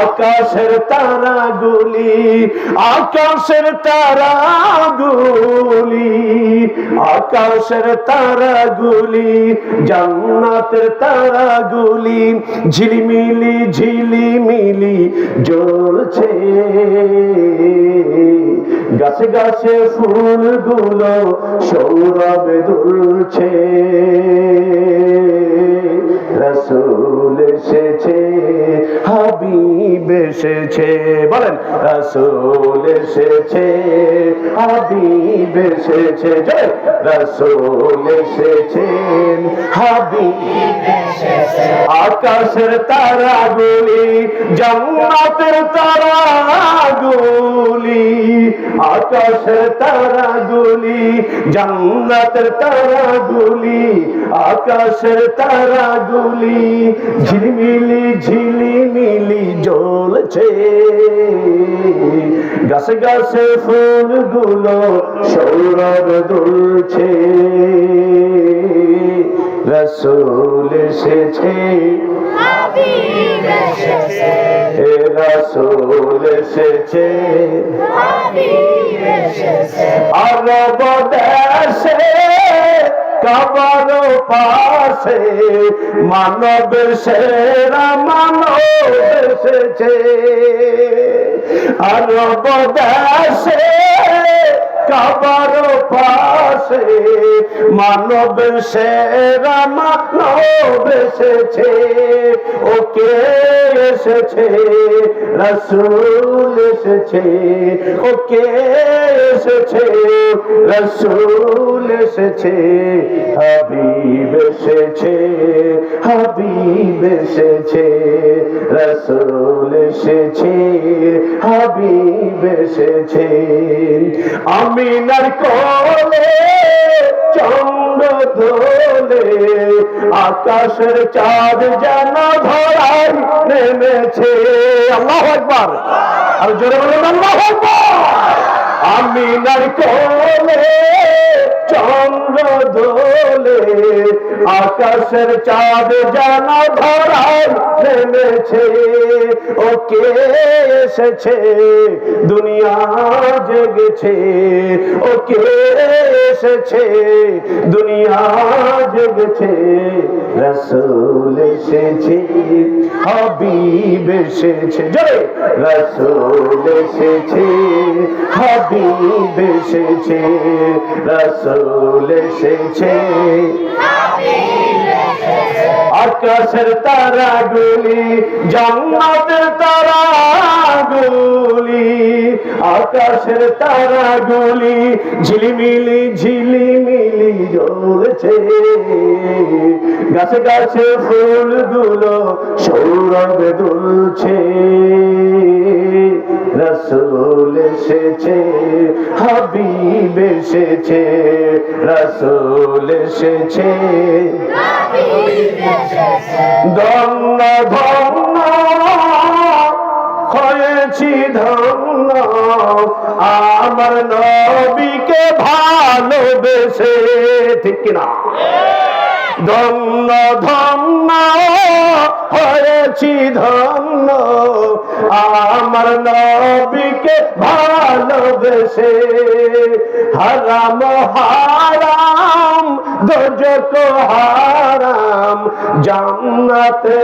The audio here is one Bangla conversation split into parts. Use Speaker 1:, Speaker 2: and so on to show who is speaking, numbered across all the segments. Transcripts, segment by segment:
Speaker 1: আকাশের তারাগুলি আকাশের তারাগুলি আকাশের তারাগুলি, জান্নাতের তারা গুলি ঝিলিমিলি ঝিলিমিলি জ্বলছে। গাছে গাছে ফুলগুলো সৌরভে দুলছে। রসুল এসেছে। এসেছে, বলেন, রসুল এসেছে, হাবিব এসেছে রসুল এসেছে, হাবিব আকাশের তারাগুলি, জান্নাতের তারাগুলি, আকাশের তারাগুলি, জান্নাতের তারাগুলি, আকাশের তারাগুলি, ঝিলিমিলি ঝিলিমিলি জ্বলছে গাছে গাছে ফুলগুলো সৌরভ দুলছে। রসুল এসেছে। রসুল এসেছে।
Speaker 2: হাবিব এসেছে।
Speaker 1: আরব দেশে কাবার পাশে সেরা মানব এসেছে। আরব দেশে কাবার পাশে মানবের সেরা মানব এসেছে। ওকে এসেছে, রসুল এসেছে, ওকে এসেছে। রসুল এসেছে, হাবিব এসেছে হাবিব এসেছে, রসুল এসেছে, হাবিব এসেছে। আমিনার কোলে, চন্দ্র দোলে, আকাশের চাঁদ যেন ধরাই নেমেছে। আল্লাহ একবার আর জোরে বলুন, আল্লাহ একবার আমিনার কোলে চন্দ্র দোলে আকাশের চাঁদ জানা ধরা নেমেছে ওকে এসেছে? দুনিয়া জেগেছে ওকে এসেছে দুনিয়া জেগেছে রসুল এসেছে হাবিব এসেছে জয় রসুল এসেছে হাবিব এসেছে রসুল এসেছে। আকাশের তারাগুলি জান্নাতের তারাগুলি আকাশের তারাগুলি ঝিলিমিলি ঝিলিমিলি জ্বলছে। গাছে গাছে ফুলগুলো সৌরভে দুলছে। রসুল এসেছে, হাবিব এসেছে, রসুল
Speaker 2: এসেছে।
Speaker 1: ধন্য ধন্য, হয়েছি ধন্য, আমার নবীকে ভালোবেসে, ঠিক কিনা? ধন্য ধন্য হয়েছি ধন্য। আমার নবীকে ভালোবেসে হারাম হারাম দোজক হারাম, জান্নাতে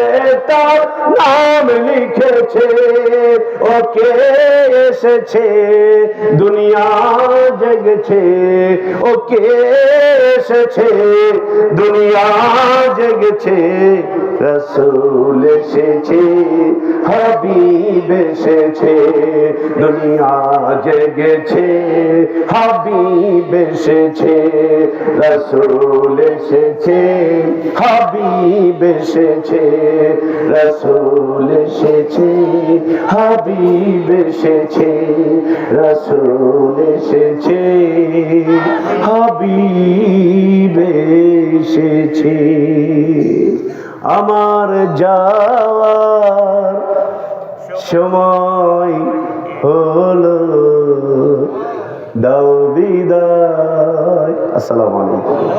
Speaker 1: তার নাম লিখেছে। ওকে এসেছে? দুনিয়া জেগেছে। ওকে এসেছে, দুনিয়া জেগেছে, রসুল এসেছে, হাবিব এসেছে, দুনিয়া জেগেছে, হাবিব এসেছে, রসুল এসেছে, হাবিব এসেছে, রসুল এসেছে, হাবিব এসেছে, রসুল এসেছে, হাবিব এসেছে। আমার যাওয়ার সময় হলো। দাও বিদায়। আসসালামু আলাইকুম।